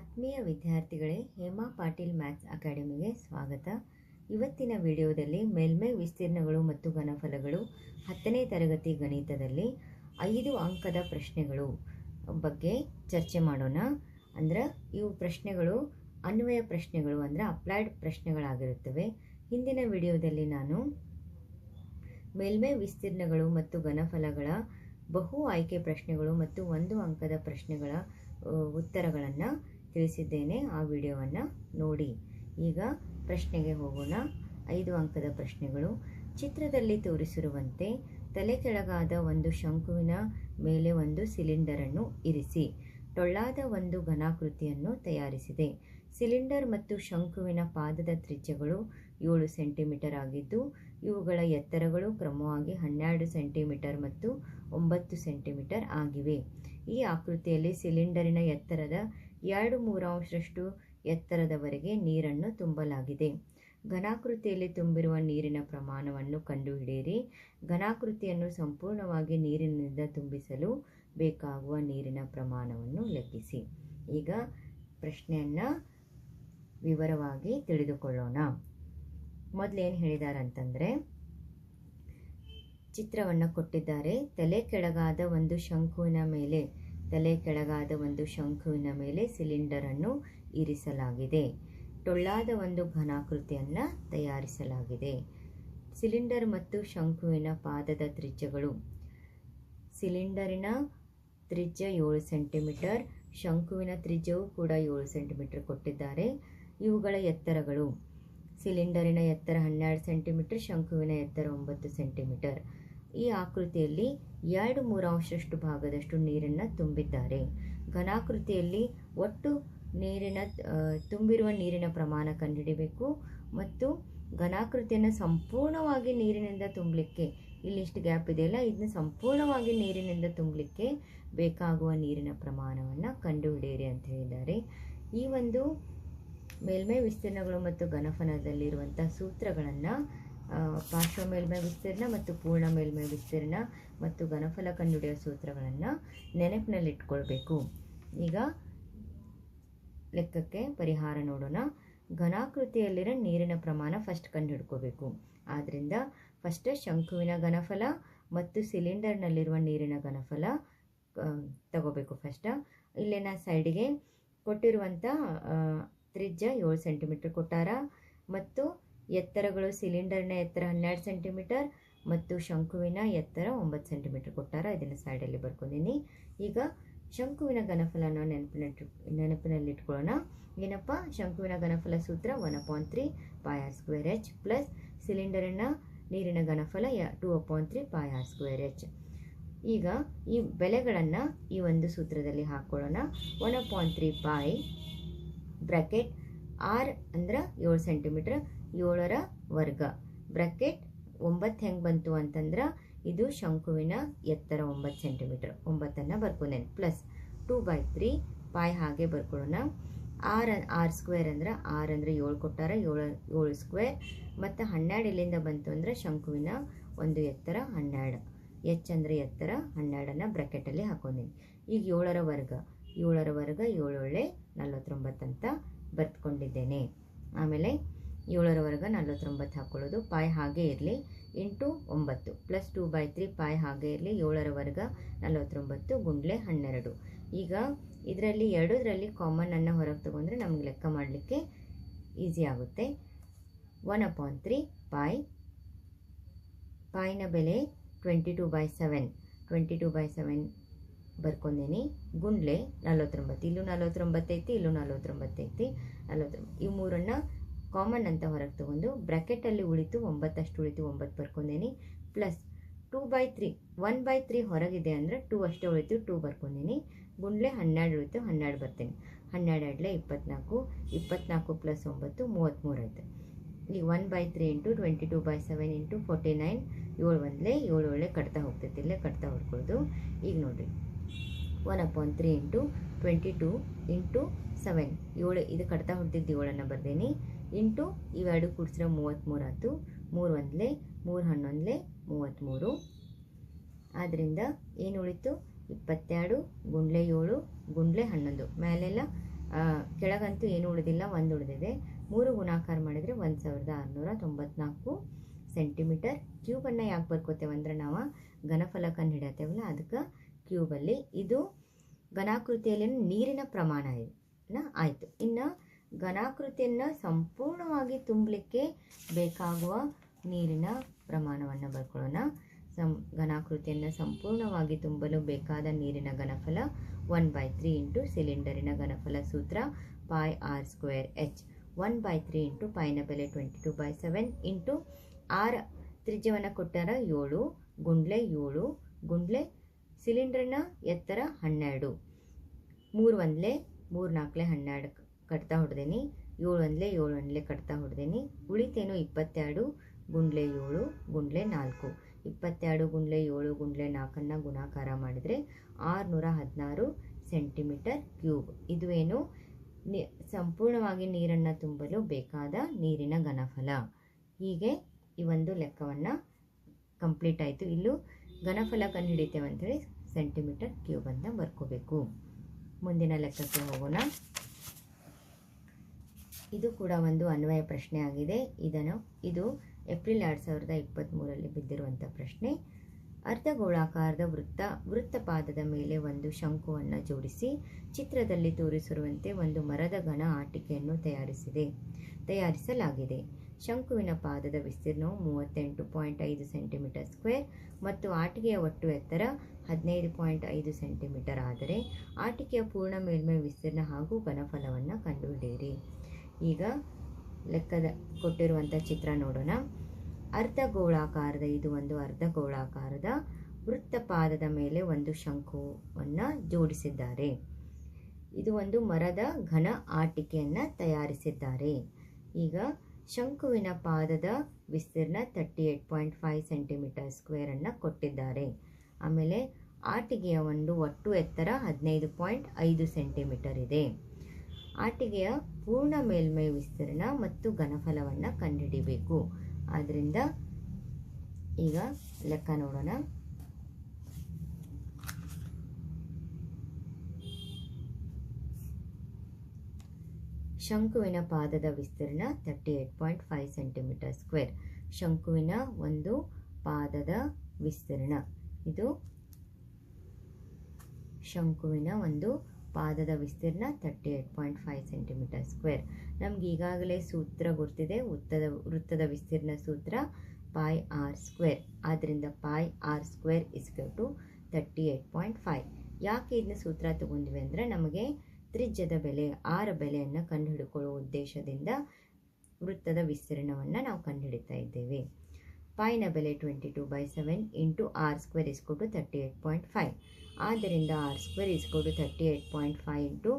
ಆತ್ಮೀಯ ವಿದ್ಯಾರ್ಥಿಗಳೇ, ಹೇಮಾ ಪಾಟೀಲ್ ಮ್ಯಾಥ್ಸ್ ಅಕಾಡೆಮಿಗೆ ಸ್ವಾಗತ. ಇವತ್ತಿನ ವಿಡಿಯೋದಲ್ಲಿ ಮೇಲ್ಮೈ ವಿಸ್ತೀರ್ಣಗಳು ಮತ್ತು ಘನಫಲಗಳು ಹತ್ತನೇ ತರಗತಿ ಗಣಿತದಲ್ಲಿ ಐದು ಅಂಕದ ಪ್ರಶ್ನೆಗಳು ಬಗ್ಗೆ ಚರ್ಚೆ ಮಾಡೋಣ. ಅಂದ್ರೆ, ಇವು ಪ್ರಶ್ನೆಗಳು ಅನ್ವಯ ಪ್ರಶ್ನೆಗಳು ಅಂದರೆ ಅಪ್ಲೈಡ್ ಪ್ರಶ್ನೆಗಳಾಗಿರುತ್ತವೆ. ಹಿಂದಿನ ವಿಡಿಯೋದಲ್ಲಿ ನಾನು ಮೇಲ್ಮೈ ವಿಸ್ತೀರ್ಣಗಳು ಮತ್ತು ಘನಫಲಗಳ ಬಹು ಆಯ್ಕೆ ಪ್ರಶ್ನೆಗಳು ಮತ್ತು ಒಂದು ಅಂಕದ ಪ್ರಶ್ನೆಗಳ, ಉತ್ತರಗಳನ್ನು ತಿಳಿಸಿದ್ದೇನೆ. ಆ ವಿಡಿಯೋವನ್ನು ನೋಡಿ. ಈಗ ಪ್ರಶ್ನೆಗೆ ಹೋಗೋಣ. ಐದು ಅಂಕದ ಪ್ರಶ್ನೆಗಳು. ಚಿತ್ರದಲ್ಲಿ ತೋರಿಸಿರುವಂತೆ ತಲೆ ಕೆಳಗಾದ ಒಂದು ಶಂಕುವಿನ ಮೇಲೆ ಒಂದು ಸಿಲಿಂಡರನ್ನು ಇರಿಸಿ. ಟೊಳ್ಳಾದ ಒಂದು ಘನಾಕೃತಿಯನ್ನು ತಯಾರಿಸಿದೆ. ಸಿಲಿಂಡರ್ ಮತ್ತು ಶಂಕುವಿನ ಪಾದದ ತ್ರಿಜ್ಯಗಳು ಏಳು ಸೆಂಟಿಮೀಟರ್ ಆಗಿದ್ದು, ಇವುಗಳ ಎತ್ತರಗಳು ಕ್ರಮವಾಗಿ ಹನ್ನೆರಡು ಸೆಂಟಿಮೀಟರ್ ಮತ್ತು ಒಂಬತ್ತು ಸೆಂಟಿಮೀಟರ್ ಆಗಿವೆ. ಈ ಆಕೃತಿಯಲ್ಲಿ ಸಿಲಿಂಡರಿನ ಎತ್ತರದ ಎರಡು ಮೂರಾಂಶರಷ್ಟು ಎತ್ತರದವರೆಗೆ ನೀರನ್ನು ತುಂಬಲಾಗಿದೆ. ಘನಾಕೃತಿಯಲ್ಲಿ ತುಂಬಿರುವ ನೀರಿನ ಪ್ರಮಾಣವನ್ನು ಕಂಡುಹಿಡಿಯಿರಿ. ಘನಾಕೃತಿಯನ್ನು ಸಂಪೂರ್ಣವಾಗಿ ನೀರಿನಿಂದ ತುಂಬಿಸಲು ಬೇಕಾಗುವ ನೀರಿನ ಪ್ರಮಾಣವನ್ನು ಲೆಕ್ಕಿಸಿ. ಈಗ ಪ್ರಶ್ನೆಯನ್ನು ವಿವರವಾಗಿ ತಿಳಿದುಕೊಳ್ಳೋಣ. ಮೊದಲೇನು ಹೇಳಿದ್ದಾರೆ ಚಿತ್ರವನ್ನು ಕೊಟ್ಟಿದ್ದಾರೆ. ತಲೆ ಕೆಳಗಾದ ಒಂದು ಶಂಕುವಿನ ಮೇಲೆ ತಲೆ ಕೆಳಗಾದ ಒಂದು ಶಂಕುವಿನ ಮೇಲೆ ಸಿಲಿಂಡರನ್ನು ಇರಿಸಲಾಗಿದೆ. ಟೊಳ್ಳಾದ ಒಂದು ಘನಾಕೃತಿಯನ್ನು ತಯಾರಿಸಲಾಗಿದೆ. ಸಿಲಿಂಡರ್ ಮತ್ತು ಶಂಕುವಿನ ಪಾದದ ತ್ರಿಜ್ಯಗಳು. ಸಿಲಿಂಡರಿನ ತ್ರಿಜ್ಯ ಏಳು ಸೆಂಟಿಮೀಟರ್, ಶಂಕುವಿನ ತ್ರಿಜ್ಯವು ಕೂಡ ಏಳು ಸೆಂಟಿಮೀಟರ್ ಕೊಟ್ಟಿದ್ದಾರೆ. ಇವುಗಳ ಎತ್ತರಗಳು. ಸಿಲಿಂಡರಿನ ಎತ್ತರ ಹನ್ನೆರಡು ಸೆಂಟಿಮೀಟರ್, ಶಂಕುವಿನ ಎತ್ತರ ಒಂಬತ್ತು ಸೆಂಟಿಮೀಟರ್. ಈ ಆಕೃತಿಯಲ್ಲಿ ಎರಡು ಮೂರಾಂಶಷ್ಟು ಭಾಗದಷ್ಟು ನೀರನ್ನು ತುಂಬಿದ್ದಾರೆ. ಘನಾಕೃತಿಯಲ್ಲಿ ಒಟ್ಟು ನೀರಿನ ತುಂಬಿರುವ ನೀರಿನ ಪ್ರಮಾಣ ಕಂಡುಹಿಡಿಬೇಕು ಮತ್ತು ಘನಾಕೃತಿಯನ್ನು ಸಂಪೂರ್ಣವಾಗಿ ನೀರಿನಿಂದ ತುಂಬಲಿಕ್ಕೆ, ಇಲ್ಲಿಷ್ಟು ಗ್ಯಾಪ್ ಇದೆಯಲ್ಲ, ಇದನ್ನ ಸಂಪೂರ್ಣವಾಗಿ ನೀರಿನಿಂದ ತುಂಬಲಿಕ್ಕೆ ಬೇಕಾಗುವ ನೀರಿನ ಪ್ರಮಾಣವನ್ನು ಕಂಡುಹಿಡಿಯಿರಿ ಅಂತ ಹೇಳಿದ್ದಾರೆ. ಈ ಒಂದು ಮೇಲ್ಮೈ ವಿಸ್ತೀರ್ಣಗಳು ಮತ್ತು ಘನಫಲದಲ್ಲಿರುವಂಥ ಸೂತ್ರಗಳನ್ನು ಪಾರ್ಶ್ವ ಮೇಲ್ಮೈ ವಿಸ್ತೀರ್ಣ ಮತ್ತು ಪೂರ್ಣ ಮೇಲ್ಮೈ ವಿಸ್ತೀರ್ಣ ಮತ್ತು ಘನಫಲ ಕಂಡುಹಿಡಿಯುವ ಸೂತ್ರಗಳನ್ನು ನೆನಪಿನಲ್ಲಿಟ್ಕೊಳ್ಬೇಕು. ಈಗ ಲೆಕ್ಕಕ್ಕೆ ಪರಿಹಾರ ನೋಡೋಣ. ಘನಾಕೃತಿಯಲ್ಲಿರೋ ನೀರಿನ ಪ್ರಮಾಣ ಫಸ್ಟ್ ಕಂಡುಹಿಡ್ಕೋಬೇಕು. ಆದ್ದರಿಂದ ಫಸ್ಟ್ ಶಂಕುವಿನ ಘನಫಲ ಮತ್ತು ಸಿಲಿಂಡರ್ನಲ್ಲಿರುವ ನೀರಿನ ಘನಫಲ ತಗೋಬೇಕು ಫಸ್ಟ್ ಇಲ್ಲಿನ ಸೈಡಿಗೆ ಕೊಟ್ಟಿರುವಂಥ ತ್ರಿಜ್ಯ ಏಳು ಸೆಂಟಿಮೀಟರ್ ಕೊಟ್ಟಾರ ಮತ್ತು ಎತ್ತರಗಳು ಸಿಲಿಂಡರ್ನ ಎತ್ತರ ಹನ್ನೆರಡು ಸೆಂಟಿಮೀಟರ್ ಮತ್ತು ಶಂಕುವಿನ ಎತ್ತರ ಒಂಬತ್ತು ಸೆಂಟಿಮೀಟರ್ ಕೊಟ್ಟಾರ. ಇದನ್ನು ಸೈಡಲ್ಲಿ ಬರ್ಕೊಂಡಿನಿ. ಈಗ ಶಂಕುವಿನ ಘನಫಲನ ನೆನಪಿನಲ್ಲಿ ನೆನಪಿನಲ್ಲಿಟ್ಕೊಳ್ಳೋಣ. ಏನಪ್ಪ? ಶಂಕುವಿನ ಘನಫಲ ಸೂತ್ರ one upon three pi R square H plus ಸಿಲಿಂಡರಿನ ನೀರಿನ ಘನಫಲ two upon three pi R square H ಈಗ ಈ ಬೆಲೆಗಳನ್ನು ಈ ಒಂದು ಸೂತ್ರದಲ್ಲಿ ಹಾಕ್ಕೊಳ್ಳೋಣ one upon three pi bracket R ಅಂದ್ರೆ ಏಳು ಸೆಂಟಿಮೀಟ್ರ್ ಏಳರ ವರ್ಗ. ಬ್ರಕೆಟ್ ಒಂಬತ್ತು ಹೆಂಗೆ ಬಂತು ಅಂತಂದ್ರೆ ಇದು ಶಂಕುವಿನ ಎತ್ತರ ಒಂಬತ್ತು ಸೆಂಟಿಮೀಟ್ರ್ ಒಂಬತ್ತನ್ನು ಬರ್ಕೊಂಡೇನೆ plus two by three pi ಹಾಗೆ ಬರ್ಕೊಳ್ಳೋಣ ಆರ್ ಆರ್ ಸ್ಕ್ವೇರ್ ಅಂದ್ರೆ ಆರ್ ಅಂದರೆ ಏಳು ಕೊಟ್ಟಾರ, ಏಳು ಏಳು ಸ್ಕ್ವೇರ್ ಮತ್ತು ಹನ್ನೆರಡು ಇಲ್ಲಿಂದ ಬಂತು ಅಂದರೆ ಶಂಕುವಿನ ಒಂದು ಎತ್ತರ ಹನ್ನೆರಡು. ಎಚ್ ಅಂದರೆ ಎತ್ತರ ಹನ್ನೆರಡನ್ನು ಬ್ರಕೆಟಲ್ಲಿ ಹಾಕೊಂಡಿನಿ. ಈಗ ಏಳರ ವರ್ಗ. ಏಳರ ವರ್ಗ ಏಳೊಳ್ಳೆ ನಲ್ವತ್ತೊಂಬತ್ತು ಅಂತ ಬರ್ತ್ಕೊಂಡಿದ್ದೇನೆ. ಆಮೇಲೆ ಏಳರವರೆಗೆ ವರ್ಗ ನಲ್ವತ್ತೊಂಬತ್ತು ಹಾಕ್ಕೊಳ್ಳೋದು ಪಾಯ್ ಹಾಗೆ ಇರಲಿ. ಇಂಟು ಒಂಬತ್ತು. Plus two by three pi ಹಾಗೆ ಇರಲಿ. ಏಳರವರೆಗೆ ವರ್ಗ ನಲವತ್ತೊಂಬತ್ತು ಗುಂಡ್ಲೆ ಹನ್ನೆರಡು. ಈಗ ಇದರಲ್ಲಿ ಎರಡರಲ್ಲಿ ಕಾಮನನ್ನು ಹೊರಗೆ ತೊಗೊಂಡ್ರೆ ನಮಗೆ ಲೆಕ್ಕ ಮಾಡಲಿಕ್ಕೆ ಈಸಿ ಆಗುತ್ತೆ. One upon three pi. ಪಾಯ್ನ ಬೆಲೆ twenty two by seven twenty two by seven ಬರ್ಕೊಂಡೇನಿ. ಗುಂಡ್ಲೆ ನಲವತ್ತೊಂಬತ್ತು, ಇಲ್ಲೂ ನಲವತ್ತೊಂಬತ್ತು ಐತಿ ಇಲ್ಲೂ ನಲವತ್ತೊಂಬತ್ತು ಐತಿ ನಲ್ವತ್ತೊಂಬತ್ತು ಇವು ಮೂರನ್ನು ಕಾಮನ್ ಅಂತ ಹೊರಗೆ ತೊಗೊಂಡು ಬ್ರ್ಯಾಕೆಟಲ್ಲಿ ಉಳಿತು ಒಂಬತ್ತಷ್ಟು ಉಳಿತು ಒಂಬತ್ತು ಬರ್ಕೊಂಡೀನಿ. Plus two by three one by three ಹೊರಗಿದೆ ಅಂದರೆ ಟೂ ಅಷ್ಟೇ ಉಳಿತು ಟೂ ಬರ್ಕೊಂಡೀನಿ. ಗುಂಡ್ಲೆ ಹನ್ನೆರಡು ಉಳಿತು, ಹನ್ನೆರಡು ಬರ್ತೀನಿ. ಹನ್ನೆರಡು ಎರಡಲೆ ಇಪ್ಪತ್ನಾಲ್ಕು ಇಪ್ಪತ್ನಾಲ್ಕು ಪ್ಲಸ್ ಒಂಬತ್ತು ಮೂವತ್ತ್ಮೂರು ಆಯಿತು. ಈ one by three into twenty two by seven into forty nine ಏಳು ಒಂದಲೇ ಏಳು ಒಳ್ಳೆ ಕಟ್ತಾ ಹೋಗ್ತೈತಿ, ಇಲ್ಲೇ ಕಟ್ತಾ ಹೊಡ್ಕೊಳ್ಳೋದು ಈಗ ನೋಡಿರಿ. One upon three into twenty two into seven ಏಳು, ಇದು ಕಟ್ತಾ ಹೊಡೆದಿದ್ದು ಏಳನ್ನು ಬರ್ದೇನೆ. ಇಂಟು ಇವೆರಡು ಕೂಡಿಸಿದ್ರೆ ಮೂವತ್ತ್ಮೂರು ಆಯಿತು. ಮೂರು ಒಂದಲೇ, ಮೂರು ಹನ್ನೊಂದಲೇ ಮೂವತ್ತ್ಮೂರು ಆದ್ದರಿಂದ ಏನು ಉಳಿತು? ಇಪ್ಪತ್ತೆರಡು ಗುಂಡ್ಲೆ ಏಳು, ಗುಂಡ್ಲೆ ಹನ್ನೊಂದು. ಮೇಲೆಲ್ಲ ಕೆಳಗಂತೂ ಏನು ಉಳಿದಿಲ್ಲ, ಒಂದು ಉಳಿದಿದೆ. ಮೂರು ಗುಣಾಕಾರ ಮಾಡಿದರೆ ಒಂದು ಸಾವಿರದ ಆರುನೂರ ತೊಂಬತ್ನಾಲ್ಕು ಸೆಂಟಿಮೀಟರ್. ಕ್ಯೂಬನ್ನು ಯಾಕೆ ಬರ್ಕೋತೇವೆ ಅಂದ್ರೆ ನಾವು ಘನಫಲಕನ್ನು ಹಿಡಿಯತ್ತೇವಲ್ಲ, ಅದಕ್ಕೆ ಕ್ಯೂಬಲ್ಲಿ ಇದು ಘನಾಕೃತಿಯಲ್ಲಿ ನೀರಿನ ಪ್ರಮಾಣ ಆಯಿತು. ಇನ್ನು ಘನಾಕೃತಿಯನ್ನು ಸಂಪೂರ್ಣವಾಗಿ ತುಂಬಲಿಕ್ಕೆ ಬೇಕಾಗುವ ನೀರಿನ ಪ್ರಮಾಣವನ್ನು ಬರ್ಕೊಳ್ಳೋಣ. ಸಂ, ಘನಾಕೃತಿಯನ್ನು ಸಂಪೂರ್ಣವಾಗಿ ತುಂಬಲು ಬೇಕಾದ ನೀರಿನ ಘನಫಲ ಒನ್ ಬೈ ತ್ರೀ ಇಂಟು ಸಿಲಿಂಡರಿನ ಘನಫಲ ಸೂತ್ರ pi R square H. One by three into ಪಾಯಿನ ಬೆಲೆ twenty two by seven into R ತ್ರಿಜ್ಯವನ್ನು ಕೊಟ್ಟಾರ ಏಳು, ಗುಂಡ್ಲೆ ಏಳು, ಗುಂಡ್ಲೆ ಸಿಲಿಂಡರ್ನ ಎತ್ತರ ಹನ್ನೆರಡು. ಮೂರು ಒಂದ್ಲೆ ಮೂರು ನಾಲ್ಕಲೆ ಹನ್ನೆರಡು ಕಟ್ತಾ ಹೊಡೆದೇನಿ. ಏಳು ಒಂದ್ಲೆ ಏಳು ಒಂದ್ಲೆ ಕಟ್ತಾ ಹೊಡೆದೇನಿ. ಉಳಿತೇನು ಇಪ್ಪತ್ತೆರಡು ಗುಂಡ್ಲೆ ಏಳು ಗುಂಡ್ಲೆ ನಾಲ್ಕು. ಇಪ್ಪತ್ತೆರಡು ಗುಂಡ್ಲೆ ಏಳು ಗುಂಡ್ಲೆ ನಾಲ್ಕನ್ನು ಗುಣಾಕಾರ ಮಾಡಿದರೆ ಆರುನೂರ ಹದಿನಾರು ಸೆಂಟಿಮೀಟರ್ ಕ್ಯೂಬ್. ಇದು ಏನು? ನಿ, ಸಂಪೂರ್ಣವಾಗಿ ನೀರನ್ನು ತುಂಬಲು ಬೇಕಾದ ನೀರಿನ ಘನಫಲ. ಹೀಗೆ ಈ ಒಂದು ಲೆಕ್ಕವನ್ನು ಕಂಪ್ಲೀಟ್ ಆಯಿತು. ಇಲ್ಲೂ ಘನಫಲ ಕಂಡುಹಿಡಿತೇವೆ ಅಂಥೇಳಿ ಸೆಂಟಿಮೀಟರ್ ಕ್ಯೂಬ್ ಅಂತ ಬರ್ಕೋಬೇಕು. ಮುಂದಿನ ಲೆಕ್ಕಕ್ಕೆ ಹೋಗೋಣ. ಇದು ಕೂಡ ಒಂದು ಅನ್ವಯ ಪ್ರಶ್ನೆ ಆಗಿದೆ. ಇದನ್ನು, ಇದು ಏಪ್ರಿಲ್ ಎರಡು ಸಾವಿರದ ಇಪ್ಪತ್ತ್ಮೂರರಲ್ಲಿ ಬಿದ್ದಿರುವಂಥ ಪ್ರಶ್ನೆ. ಅರ್ಧಗೋಳಾಕಾರದ ವೃತ್ತ, ವೃತ್ತಪಾದದ ಮೇಲೆ ಒಂದು ಶಂಕುವನ್ನು ಜೋಡಿಸಿ ಚಿತ್ರದಲ್ಲಿ ತೋರಿಸಿರುವಂತೆ ಒಂದು ಮರದ ಘನ ಆಟಿಕೆಯನ್ನು ತಯಾರಿಸಿದೆ. ತಯಾರಿಸಲಾಗಿದೆ. ಶಂಕುವಿನ ಪಾದದ ವಿಸ್ತೀರ್ಣವು ಮೂವತ್ತೆಂಟು ಪಾಯಿಂಟ್ ಐದು ಸೆಂಟಿಮೀಟರ್ ಸ್ಕ್ವೇರ್ ಮತ್ತು ಆಟಿಕೆಯ ಒಟ್ಟು ಎತ್ತರ ಹದಿನೈದು ಪಾಯಿಂಟ್ ಐದು ಸೆಂಟಿಮೀಟರ್ ಆದರೆ ಆಟಿಕೆಯ ಪೂರ್ಣ ಮೇಲ್ಮೈ ವಿಸ್ತೀರ್ಣ ಹಾಗೂ ಘನಫಲವನ್ನು ಕಂಡುಹಿಡಿಯಿರಿ. ಈಗ ಲೆಕ್ಕದ ಕೊಟ್ಟಿರುವಂಥ ಚಿತ್ರ ನೋಡೋಣ. ಅರ್ಧ ಗೋಳಾಕಾರದ, ಇದು ಒಂದು ಅರ್ಧ ಗೋಳಾಕಾರದ ವೃತ್ತಪಾದದ ಮೇಲೆ ಒಂದು ಶಂಕುವನ್ನು ಜೋಡಿಸಿದ್ದಾರೆ. ಇದು ಒಂದು ಮರದ ಘನ ಆಟಿಕೆಯನ್ನು ತಯಾರಿಸಿದ್ದಾರೆ. ಈಗ ಶಂಕುವಿನ ಪಾದದ ವಿಸ್ತೀರ್ಣ thirty eight point five centimetre ಸ್ಕ್ವೇರನ್ನು ಕೊಟ್ಟಿದ್ದಾರೆ. ಆಮೇಲೆ ಆಟಿಕೆಯ ಒಂದು ಒಟ್ಟು ಎತ್ತರ ಹದಿನೈದು ಪಾಯಿಂಟ್ ಐದು ಸೆಂಟಿಮೀಟರ್ ಇದೆ. ಆಟಿಕೆಯ ಪೂರ್ಣ ಮೇಲ್ಮೈ ವಿಸ್ತೀರ್ಣ ಮತ್ತು ಘನಫಲವನ್ನು ಕಂಡುಹಿಡಿಬೇಕು. ಆದ್ದರಿಂದ ಈಗ ಲೆಕ್ಕ ನೋಡೋಣ. ಶಂಕುವಿನ ಪಾದದ ವಿಸ್ತೀರ್ಣ thirty eight point five centimetre square ಶಂಕುವಿನ ಒಂದು ಪಾದದ ವಿಸ್ತೀರ್ಣ. ಇದು ಶಂಕುವಿನ ಒಂದು ಪಾದದ ವಿಸ್ತೀರ್ಣ thirty eight point five centimetre square ನಮ್ಗೆ ಈಗಾಗಲೇ ಸೂತ್ರ ಗೊತ್ತಿದೆ ವೃತ್ತದ ವೃತ್ತದ ವಿಸ್ತೀರ್ಣ ಸೂತ್ರ ಪಾಯ್ ಆರ್ ಸ್ಕ್ವೇರ್ ಆದ್ದರಿಂದ pi R square is equal to thirty eight point five ಯಾಕೆ ಇದನ್ನ ಸೂತ್ರ ತಗೊಂಡ್ವಿ ಅಂದರೆ ನಮಗೆ ತ್ರಿಜ್ಯದ ಬೆಲೆ, ಆರ ಬೆಲೆಯನ್ನು ಕಂಡುಹಿಡ್ಕೊಳ್ಳುವ ಉದ್ದೇಶದಿಂದ ವೃತ್ತದ ವಿಸ್ತೀರ್ಣವನ್ನು ನಾವು ಕಂಡುಹಿಡಿತಾ ಇದ್ದೇವೆ. ಪಾಯಿನ ಬೆಲೆ twenty two by seven into R square is equal to thirty eight point five. ಆದ್ದರಿಂದ R square is equal to thirty eight point five into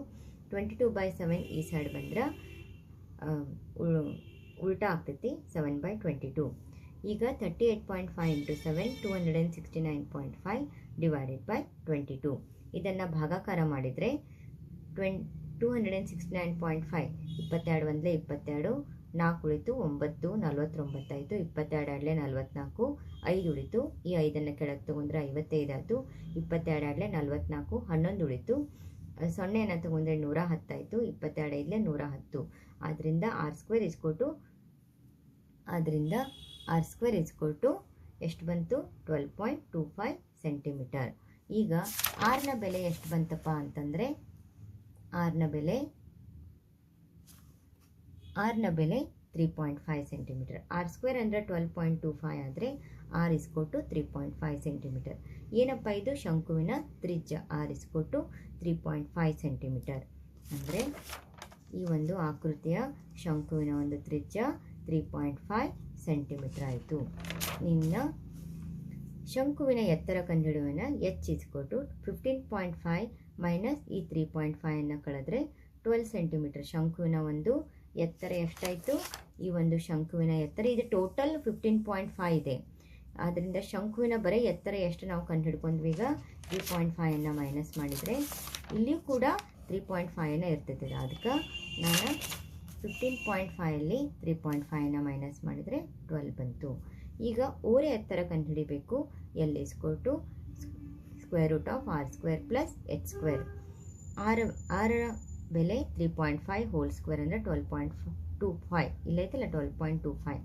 twenty two by seven ಈ ಸೈಡ್ ಬಂದ್ರೆ ಉಲ್ಟಾ ಆಗ್ತೈತಿ ಸೆವೆನ್ ಬೈ ಟ್ವೆಂಟಿ ಟು. ಈಗ thirty eight point five into seven two hundred and sixty nine point five divided by twenty two. ಇದನ್ನು ಭಾಗಾಕಾರ ಮಾಡಿದರೆ two hundred and nine point five ಇಪ್ಪತ್ತೆರಡು ಒಂದಲೇ ಇಪ್ಪತ್ತೆರಡು, ನಾಲ್ಕು ಉಳಿತು ಒಂಬತ್ತು ನಲ್ವತ್ತೊಂಬತ್ತಾಯಿತು ಇಪ್ಪತ್ತೆರಡು ಆಡಲೆ ನಲ್ವತ್ನಾಲ್ಕು, ಐದು ಉಳಿತು, ಈ ಐದನ್ನು ಕೆಳಗೆ ತೊಗೊಂಡ್ರೆ ಐವತ್ತೈದಾಯಿತು ಇಪ್ಪತ್ತೆರಡು ಆಡಲೆ ನಲ್ವತ್ನಾಲ್ಕು, ಹನ್ನೊಂದು ಉಳಿತು ಸೊನ್ನೆಯನ್ನು ತೊಗೊಂಡ್ರೆ ನೂರ ಹತ್ತಾಯಿತು ಇಪ್ಪತ್ತೆರಡು ಐದಲೇ ನೂರ ಹತ್ತು. ಆದ್ದರಿಂದ ಆರ್ ಸ್ಕ್ವೇರ್ ಇಸ್ಕೊಟ್ಟು ಆದ್ದರಿಂದ ಆರ್ ಸ್ಕ್ವೇರ್ ಇಸ್ಕೊಟ್ಟು ಎಷ್ಟು ಬಂತು? Twelve point two five centimetre. ಈಗ ಆರ್ನ ಬೆಲೆ ಎಷ್ಟು ಬಂತಪ್ಪ ಅಂತಂದರೆ ಆರ್ನ ಬೆಲೆ ಆರ್ನ ಬೆಲೆ three point five centimetre R square ಅಂದರೆ ಟ್ವೆಲ್ ಪಾಯಿಂಟ್ ಟು ಫೈವ್ ಆದರೆ R is equal to three point five centimetre ಏನಪ್ಪ ಇದು? ಶಂಕುವಿನ ತ್ರಿಜ್ಯ. R is equal to three point five centimetre ಅಂದರೆ ಈ ಒಂದು ಆಕೃತಿಯ ಶಂಕುವಿನ ಒಂದು ತ್ರಿಜ್ಯ ತ್ರೀ ಪಾಯಿಂಟ್ ಫೈವ್ ಸೆಂಟಿಮೀಟರ್ ಆಯಿತು. ಇನ್ನು ಶಂಕುವಿನ ಎತ್ತರ ಕಂಡಿಡುವಿನ H is equal to fifteen point five minus ಈ ತ್ರೀ ಪಾಯಿಂಟ್ ಫೈವನ್ನು ಕಳೆದ್ರೆ ಟ್ವೆಲ್ ಸೆಂಟಿಮೀಟರ್ ಶಂಕುವಿನ ಒಂದು ಎತ್ತರ ಎಷ್ಟಾಯಿತು? ಈ ಒಂದು ಶಂಕುವಿನ ಎತ್ತರ, ಇದು ಟೋಟಲ್ ಫಿಫ್ಟೀನ್ ಪಾಯಿಂಟ್ ಫೈವ್ ಇದೆ. ಆದ್ದರಿಂದ ಶಂಕುವಿನ ಬರೀ ಎತ್ತರ ಎಷ್ಟು ನಾವು ಕಂಡುಹಿಡ್ಕೊಂಡ್ವಿ ಈಗ? ತ್ರೀ ಪಾಯಿಂಟ್ ಫೈವನ್ನು ಮೈನಸ್ ಮಾಡಿದರೆ ಇಲ್ಲಿಯೂ ಕೂಡ ತ್ರೀ ಪಾಯಿಂಟ್ ಫೈವನ್ನು ಇರ್ತೈತೆ ಅದಕ್ಕೆ ನಾನು ಫಿಫ್ಟೀನ್ ಪಾಯಿಂಟ್ ಫೈವಲ್ಲಿ ತ್ರೀ ಪಾಯಿಂಟ್ ಫೈವನ್ನು ಮೈನಸ್ ಮಾಡಿದರೆ ಟ್ವೆಲ್ ಬಂತು. ಈಗ ಓರೆ ಎತ್ತರ ಕಂಡುಹಿಡಿಬೇಕು. L is equal to square root of R square plus H square R ಆರರ ಬೆಲೆ three point five whole square ಅಂದರೆ ಟ್ವೆಲ್ ಪಾಯಿಂಟ್ ಟು ಫೈವ್ ಇಲ್ಲೈತಲ್ಲ ಟ್ವೆಲ್ ಪಾಯಿಂಟ್ ಟು ಫೈವ್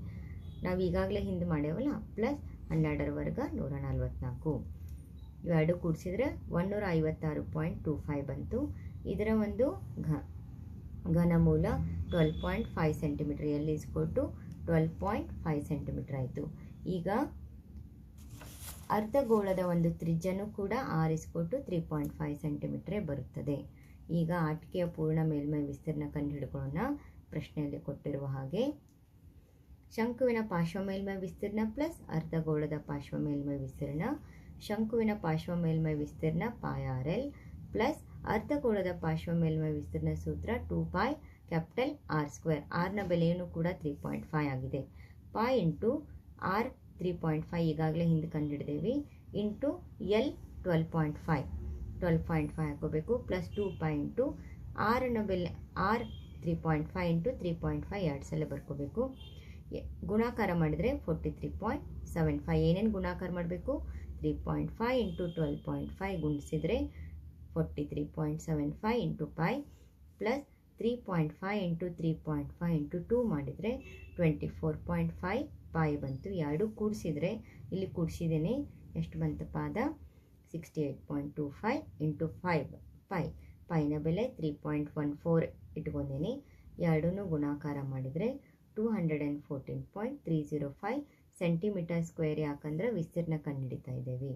ನಾವು ಈಗಾಗಲೇ ಹಿಂದೆ ಮಾಡ್ಯಾವಲ್ಲ? ಪ್ಲಸ್ ಹನ್ನೆರಡರ ವರ್ಗ ನೂರ ನಲ್ವತ್ನಾಲ್ಕು ಇವೆರಡು ಕೂಡಿಸಿದ್ರೆ ಒಂದೂರ ಐವತ್ತಾರು ಪಾಯಿಂಟ್ ಟು ಫೈವ್ ಬಂತು. ಇದರ ಒಂದು ಘ, ಘನಮೂಲ twelve point five centimetre L is equal to twelve point five centimetre ಆಯಿತು. ಈಗ ಅರ್ಧಗೋಳದ ಒಂದು ತ್ರಿಜ್ಯನು ಕೂಡ ಆರಿಸಿಕೊಟ್ಟು ತ್ರೀ ಪಾಯಿಂಟ್ ಫೈವ್ ಸೆಂಟಿಮೀಟ್ರೇ ಬರುತ್ತದೆ. ಈಗ ಆಟಿಕೆಯ ಪೂರ್ಣ ಮೇಲ್ಮೈ ವಿಸ್ತೀರ್ಣ ಕಂಡುಹಿಡ್ಕೊಳ್ಳೋಣ. ಪ್ರಶ್ನೆಯಲ್ಲಿ ಕೊಟ್ಟಿರುವ ಹಾಗೆ, ಶಂಕುವಿನ ಪಾರ್ಶ್ವ ಮೇಲ್ಮೈ ವಿಸ್ತೀರ್ಣ ಪ್ಲಸ್ ಅರ್ಧಗೋಳದ ಪಾರ್ಶ್ವ ಮೇಲ್ಮೈ ವಿಸ್ತೀರ್ಣ, ಶಂಕುವಿನ ಪಾರ್ಶ್ವ ಮೇಲ್ಮೈ ವಿಸ್ತೀರ್ಣ ಪಾಯ್ ಆರ್ ಎಲ್ ಪ್ಲಸ್ ಅರ್ಧಗೋಳದ ಪಾರ್ಶ್ವ ಮೇಲ್ಮೈ ವಿಸ್ತೀರ್ಣ ಸೂತ್ರ two pi capital R square ಆರ್ನ ಬೆಲೆಯೂ ಕೂಡ ತ್ರೀ ಪಾಯಿಂಟ್ ಫೈವ್ ಆಗಿದೆ. Pi into R three point five ಈಗಾಗಲೇ ಹಿಂದೆ ಕಂಡುಹಿಡಿದೇವಿ into L twelve point five twelve point five ಹಾಕೋಬೇಕು ಪ್ಲಸ್ ಟೂ ಪೈ ಇಂಟು ಆರನ್ನು ಬೆಲೆ R three point five into three point five ಎರಡು ಸಲ ಬರ್ಕೋಬೇಕು. ಗುಣಾಕಾರ ಮಾಡಿದರೆ forty three point seven five ಏನೇನು ಗುಣಾಕಾರ ಮಾಡಬೇಕು? Three point five into twelve point five ಗುಣಿಸಿದರೆ forty three point seven five into five plus three point five into three point five into two ಮಾಡಿದರೆ twenty four point five pi ಬಂತು. ಎರಡು ಕೂಡಿಸಿದರೆ, ಇಲ್ಲಿ ಕೂಡಿಸಿದ್ದೀನಿ. ಎಷ್ಟು ಬಂತಪ್ಪ ಅದ sixty eight point two five into five pi ಪೈನ ಬೆಲೆ ತ್ರೀ ಪಾಯಿಂಟ್ ಒನ್ ಫೋರ್ ಇಟ್ಕೊಂಡೀನಿ. ಎರಡೂ ಗುಣಾಕಾರ ಮಾಡಿದರೆ two hundred and fourteen point three zero five centimetre square ಯಾಕಂದ್ರೆ ವಿಸ್ತೀರ್ಣ ಕಂಡುಹಿಡಿತಾ ಇದ್ದೇವೆ.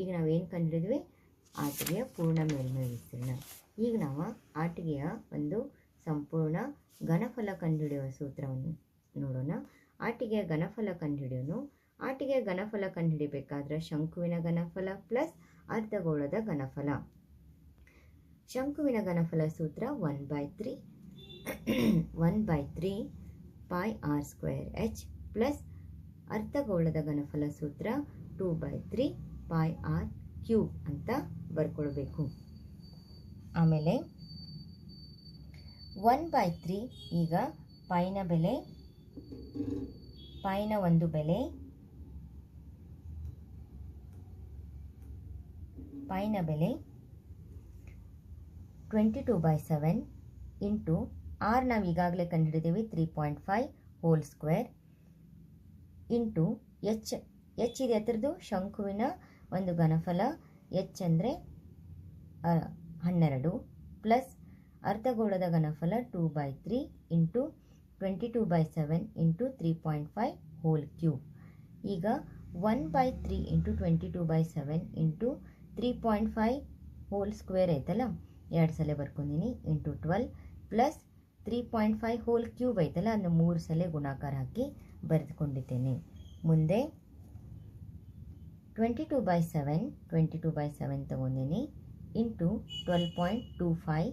ಈಗ ನಾವೇನು ಕಂಡುಹಿಡಿದ್ವಿ? ಆಟಿಗೆಯ ಪೂರ್ಣ ಮೇಲ್ಮೈ ವಿಸ್ತೀರ್ಣ. ಈಗ ನಾವು ಆಟಿಗೆಯ ಒಂದು ಸಂಪೂರ್ಣ ಘನಫಲ ಕಂಡುಹಿಡಿಯುವ ಸೂತ್ರವನ್ನು ನೋಡೋಣ. ಆಟಿಗೆಯ ಘನಫಲ ಕಂಡುಹಿಡಿಯೋನು. ಆಟಿಗೆ ಘನಫಲ ಕಂಡುಹಿಡಿಬೇಕಾದ್ರೆ ಶಂಕುವಿನ ಘನಫಲ ಪ್ಲಸ್ ಅರ್ಧಗೋಳದ ಘನಫಲ. ಶಂಕುವಿನ ಘನಫಲ ಸೂತ್ರ one by three one by three pi R square H plus ಅರ್ಧಗೋಳದ ಘನಫಲ ಸೂತ್ರ two by three pi R cube ಅಂತ ಬರ್ಕೊಳ್ಬೇಕು. ಆಮೇಲೆ ಒನ್ ಬೈ ತ್ರೀ ಈಗ ಪೈನ ಬೆಲೆ ಪೈನ ಒಂದು ಬೆಲೆ. ಪೈನ ಬೆಲೆ twenty two by seven into r ನಾವು ಈಗಾಗಲೇ ಕಂಡುಹಿಡಿದೀವಿ three point five whole square into h h ಇದೆ ಹತ್ರದ್ದು ಶಂಕುವಿನ ಒಂದು ಘನಫಲ, ಎಚ್ ಅಂದರೆ ಹನ್ನೆರಡು ಪ್ಲಸ್ ಅರ್ಧಗೋಳದ ಘನಫಲ two by three into twenty two by seven into three point five whole cube ಈಗ one by three into twenty two by seven into three point five whole square ಐತಲ್ಲ? ಎರಡು ಸಲ ಬರ್ಕೊಂಡಿನಿ into twelve plus three point five whole cube ಐತಲ್ಲ? ಅದನ್ನು ಮೂರು ಸಲ ಗುಣಾಕಾರ ಹಾಕಿ ಬರೆದುಕೊಂಡಿದ್ದೇನೆ. ಮುಂದೆ twenty two by seven twenty two by seven ತೊಗೊಂಡಿನಿ into twelve point two five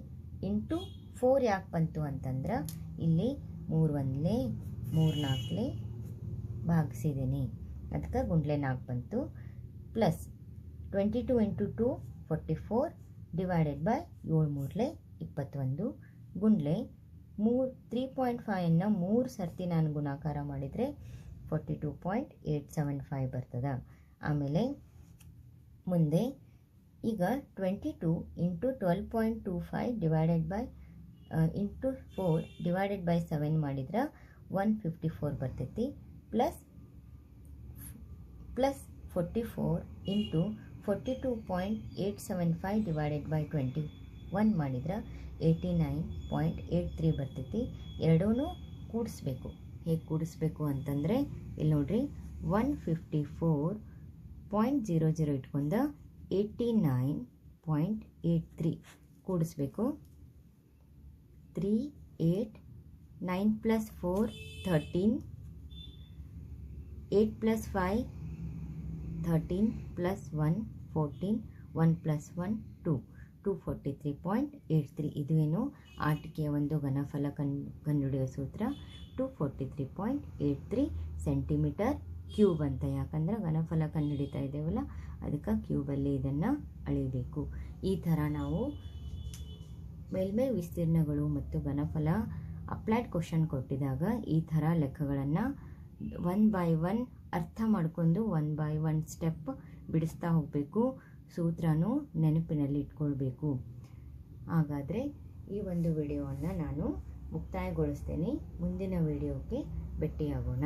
into four ಯಾಕೆ ಬಂತು ಅಂತಂದ್ರೆ ಇಲ್ಲಿ ಮೂರು ಒಂದಲೇ, ಮೂರು ನಾಲ್ಕಲೇ ಭಾಗಿಸಿದ್ದೀನಿ. ಅದಕ್ಕೆ ಗುಂಡ್ಲೆ ನಾಲ್ಕು ಬಂತು. Plus twenty two into two forty four divided by ಏಳು ಮೂರಲೆ, ಇಪ್ಪತ್ತೊಂದು. ಗುಂಡ್ಲೆ ಮೂರು ತ್ರೀ ಪಾಯಿಂಟ್ ಫೈವನ್ನು ಮೂರು ಸರ್ತಿ ನಾನು ಗುಣಾಕಾರ ಮಾಡಿದರೆ forty two point eight seven five ಬರ್ತದೆ. ಆಮೇಲೆ ಮುಂದೆ ಈಗ twenty two into twelve point two five divided by into four divided by seven ಮಾಡಿದ್ರೆ ಒನ್ ಫಿಫ್ಟಿ ಫೋರ್ ಬರ್ತೈತಿ. Plus plus forty four into forty two point eight seven five divided by twenty one ಮಾಡಿದ್ರೆ eighty nine point eight three ಬರ್ತೈತಿ. ಎರಡೂ ಕೂಡಿಸ್ಬೇಕು. ಹೇಗೆ ಕೂಡಿಸ್ಬೇಕು ಅಂತಂದರೆ ಇಲ್ಲಿ ನೋಡಿರಿ one fifty four point zero zero ಇಟ್ಕೊಂಡು eighty nine point eight three ಕೂಡಿಸ್ಬೇಕು. Three eight nine plus four thirteen eight plus five thirteen plus one fourteen one plus one two two forty three point eight three ಇದು ಏನು? ಆಟಿಕೆಯ ಒಂದು ಘನಫಲ ಕಂಡು ಕಂಡುಹಿಡಿಯುವ ಸೂತ್ರ two forty three point eight three centimetre cube ಅಂತ. ಯಾಕಂದರೆ ಘನಫಲ ಕಂಡುಹಿಡಿತಾ ಇದ್ದೇವಲ್ಲ, ಅದಕ್ಕೆ ಕ್ಯೂಬಲ್ಲಿ ಇದನ್ನು ಅಳಿಬೇಕು. ಈ ಥರ ನಾವು ಮೇಲ್ಮೈ ವಿಸ್ತೀರ್ಣಗಳು ಮತ್ತು ಘನಫಲ ಅಪ್ಲೈಡ್ ಕ್ವಶನ್ ಕೊಟ್ಟಿದಾಗ ಈ ಥರ ಲೆಕ್ಕಗಳನ್ನು ಒನ್ ಬೈ ಒನ್ ಅರ್ಥ ಮಾಡಿಕೊಂಡು ಒನ್ ಬೈ ಒನ್ ಸ್ಟೆಪ್ ಬಿಡಿಸ್ತಾ ಹೋಗಬೇಕು. ಸೂತ್ರನೂ ನೆನಪಿನಲ್ಲಿ ಇಟ್ಕೊಳ್ಬೇಕು. ಹಾಗಾದರೆ ಈ ಒಂದು ವಿಡಿಯೋವನ್ನು ನಾನು ಮುಕ್ತಾಯಗೊಳಿಸ್ತೇನೆ. ಮುಂದಿನ ವಿಡಿಯೋಕ್ಕೆ ಭೇಟಿಯಾಗೋಣ.